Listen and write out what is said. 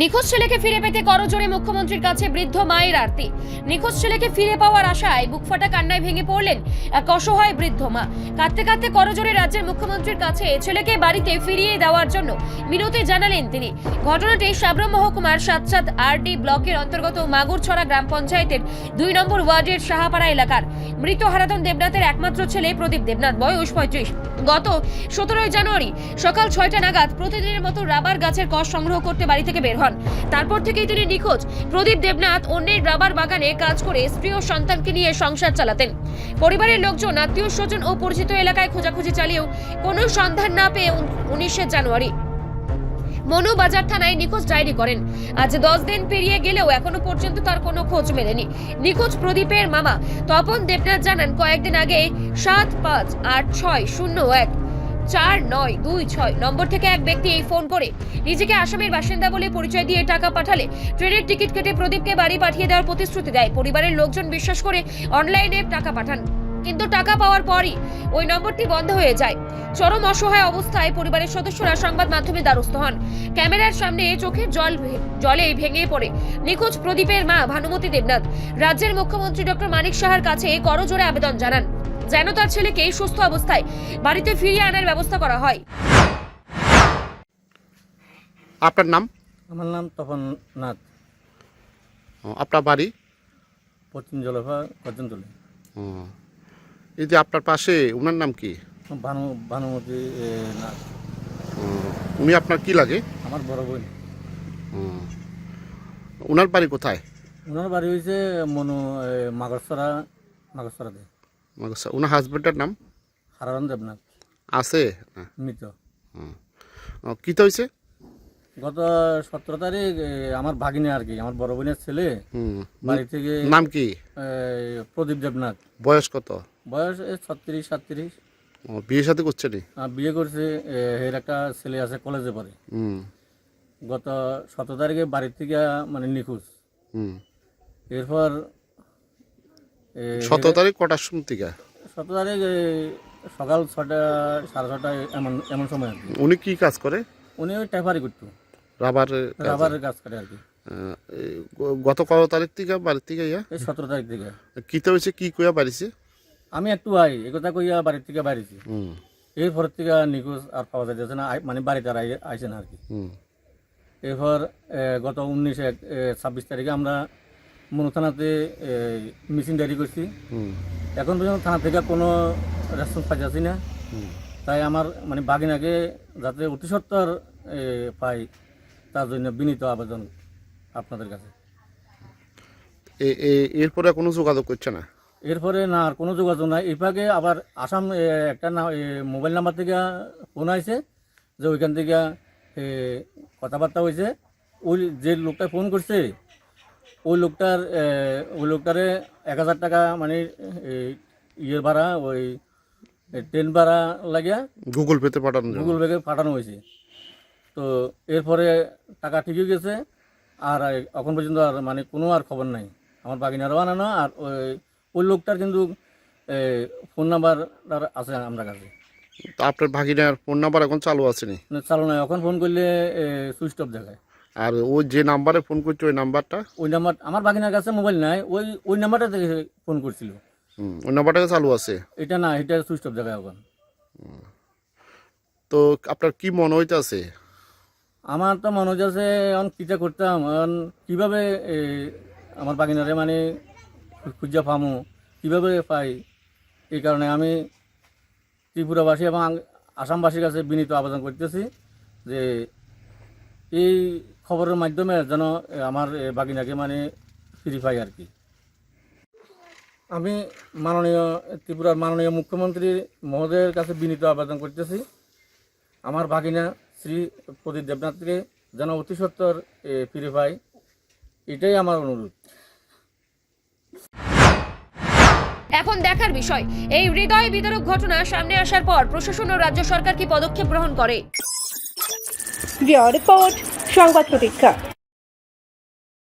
নিখোঁজ ছেলেকে ফিরে পেতে করজোড়ে মুখ্যমন্ত্রীর কাছে বৃদ্ধ মায়ের আরতি। নিখোঁজ ছেলেকে ফিরে পাওয়ার আশায় বুকফাটা কান্নায় ভেঙে পড়লেন এক অসহায় বৃদ্ধ মা। কাঁদতে কাঁদতে করজোড়ে রাজ্যের মুখ্যমন্ত্রীর কাছে ছেলেকে বাড়িতে ফিরিয়ে দেওয়ার জন্য মিনতি জানালেন তিনি। ঘটনাটি সাবরম মহকুমার সাতসাত আরডি ব্লকের অন্তর্গত মাগুরছড়া গ্রাম পঞ্চায়েতের দুই নম্বর ওয়ার্ডের সাহাপাড়া এলাকার। মৃত হারাধন দেবনাথের একমাত্র ছেলে প্রদীপ দেবনাথ, বয়স পঁয়ত্রিশ। গত সতেরোই জানুয়ারি সকাল ছয়টা নাগাদ প্রতিদিনের মতো রাবার গাছের কষ সংগ্রহ করতে বাড়ি থেকে বের হন। তারপর থেকেই তিনি নিখোঁজ। প্রদীপ দেবনাথ অন্যের রাবার বাগানে কাজ করে স্ত্রী ও সন্তানকে নিয়ে সংসার চালাতেন। পরিবারের লোকজন আত্মীয় স্বজন ও পরিচিত এলাকায় খোঁজাখুঁজি চালিয়েও কোনো সন্ধান না পেয়ে উনিশে জানুয়ারি মনু বাজার থানায় নিখোঁজ ডায়েরি করেন। আজ দশ দিন পেরিয়ে গেলেও এখনও পর্যন্ত তার কোনো খোঁজ মেলেনি। নিখোঁজ প্রদীপের মামা তপন দেবনাথ জানান, কয়েকদিন আগে সাত পাঁচ আট ছয় শূন্য এক চার নয় দুই ছয় নম্বর থেকে এক ব্যক্তি এই ফোন করে। নিজেকে আসামের বাসিন্দা বলে পরিচয় দিয়ে টাকা পাঠালে। ট্রেনের টিকিট কেটে প্রদীপকে বাড়ি পাঠিয়ে দেওয়ার প্রতিশ্রুতি দেয়। পরিবারের লোকজন বিশ্বাস করে অনলাইনে টাকা পাঠান। কিন্তু টাকা পাওয়ার পরই ওই নম্বরটি বন্ধ হয়ে যায়। চরম অসহায় অবস্থায় পরিবারের সদস্যরা সংবাদ মাধ্যমে দ্বারস্থ হন। ক্যামেরার সামনে চোখের জল জলে ভেঙে পড়ে নিখোঁজ প্রদীপের মা ভানুমতি দেবনাথ। রাজ্যের মুখ্যমন্ত্রী ডক্টর মানিক সাহার কাছে করজোড়ে আবেদন জানান। যেন তার ছেলেকে সুস্থ অবস্থায় বাড়িতে ফিরিয়ে আনার ব্যবস্থা করা হয়। আপনার নাম? আমার নাম তপন নাথ। আপনার বাড়ি? পশ্চিম জলভা কর্জনতলি এই যে আপনার পাশে ওনার নাম কি? ভানু ভানুমতি নাথ। উনি আপনার কি লাগে? আমার বড় বোন। ওনার বাড়ি কোথায়? ওনার বাড়ি হয়েছে মনু মাগরসরা মাগরসরাতে মাগসা। ওনার হাজবেন্ডের নাম? হারারণ দেবনাথ। আছে? মৃত। কী তো হয়েছে গত সতেরো তারিখ আমার ভাগিনে আর কি আমার বড় বোনের ছেলে। বাড়ি থেকে নাম কি? প্রদীপ দেবনাথ। বয়স কত? বয়স ছত্রিশ সাতত্রিশ। ও, বিয়ে সাথে করছে নি? বিয়ে করছে এর একটা ছেলে আছে কলেজে পড়ে। গত সতেরো তারিখে বাড়ির থেকে মানে নিখোঁজ। এরপর সতেরো তারিখ কটার সময় থেকে? সতেরো তারিখ সকাল ছটা সাড়ে ছটায় এমন এমন সময় আর কি। উনি কি কাজ করে? উনি ওই ট্যাপারি করতো। রাবার রাবারের কাজ করে আর কি। গত কত তারিখ থেকে বাড়ির থেকে ইয়া? সতেরো তারিখ থেকে। কীতে হয়েছে কি কইয়া বাড়িছে? আমি একটু আই একথা কইয়া বাড়ির থেকে বাড়িছি। এরপর থেকে নিখোঁজ আর পাওয়া যাইতেছে না মানে বাড়িতে আর আই- আইছে না আর কি। এরপর গত উনিশে ছাব্বিশ তারিখে আমরা মনু থানাতে মিসিং ডায়েরি করছি। এখন পর্যন্ত থানা থেকে কোনো রেসপন্স পাইতেছি না। তাই আমার মানে বাগিনাকে যাতে অতি সত্তর পাই তার জন্য বিনীত আবেদন আপনাদের কাছে। এরপরে কোনো যোগাযোগ করছে না? এরপরে না আর কোনো যোগাযোগ নাই। এরপরে আবার আসাম একটা না মোবাইল নাম্বার থেকে ফোন আইছে যে ওইখান থেকে কথাবার্তা হয়েছে ওই যে লোকটা ফোন করছে ওই লোকটার ওই লোকটারে এক হাজার টাকা মানে ইয়ে ভাড়া ওই ট্রেন ভাড়া লাগিয়া গুগল পেতে পাঠানো গুগল পেকে পাঠানো হয়েছে। তো এরপরে টাকা ঠিকই গেছে আর এখন পর্যন্ত আর মানে কোনো আর খবর নাই। আমার বাগিনারও বানানো আর ওই ওই লোকটার কিন্তু ফোন নাম্বার আছে আমরা কাছে। তো আপনার ভাগিনার ফোন নাম্বার এখন চালু আছে নি? চালু নাই। এখন ফোন করলে সুইচ অফ দেখায়। আর ও যে নাম্বারে ফোন করছে ওই নাম্বারটা? ওই নাম্বার আমার বাগিনার কাছে মোবাইল নাই ওই ওই নাম্বারটা থেকে ফোন করছিল। হুম, ওই নাম্বারটা চালু আছে? এটা না এটা সুইচ অফ দেখায় এখন। তো আপনার কি মনে হইতেছে? আমার তো মনে হচ্ছে এখন কিটা করতাম এখন কীভাবে আমার বাগিনারে মানে খুঁজা পামু কীভাবে পাই? এই কারণে আমি ত্রিপুরাবাসী এবং আসামবাসীর কাছে বিনীত আবেদন করতেছি যে এই খবরের মাধ্যমে যেন আমার বাগিনাকে মানে ফিরি পাই আর কি। আমি মাননীয় ত্রিপুরার মাননীয় মুখ্যমন্ত্রী মহোদয়ের কাছে বিনীত আবেদন করতেছি। আমার ভাগিনা শ্রী প্রদীপ দেবনাথকে যেন অতি সত্তর ফিরে পাই। এটাই আমার অনুরোধ। এখন দেখার বিষয় এই হৃদয় বিদারক ঘটনা সামনে আসার পর প্রশাসন ও রাজ্য সরকার কি পদক্ষেপ গ্রহণ করে? রিপোর্ট। সংবাদ প্রতীক্ষা।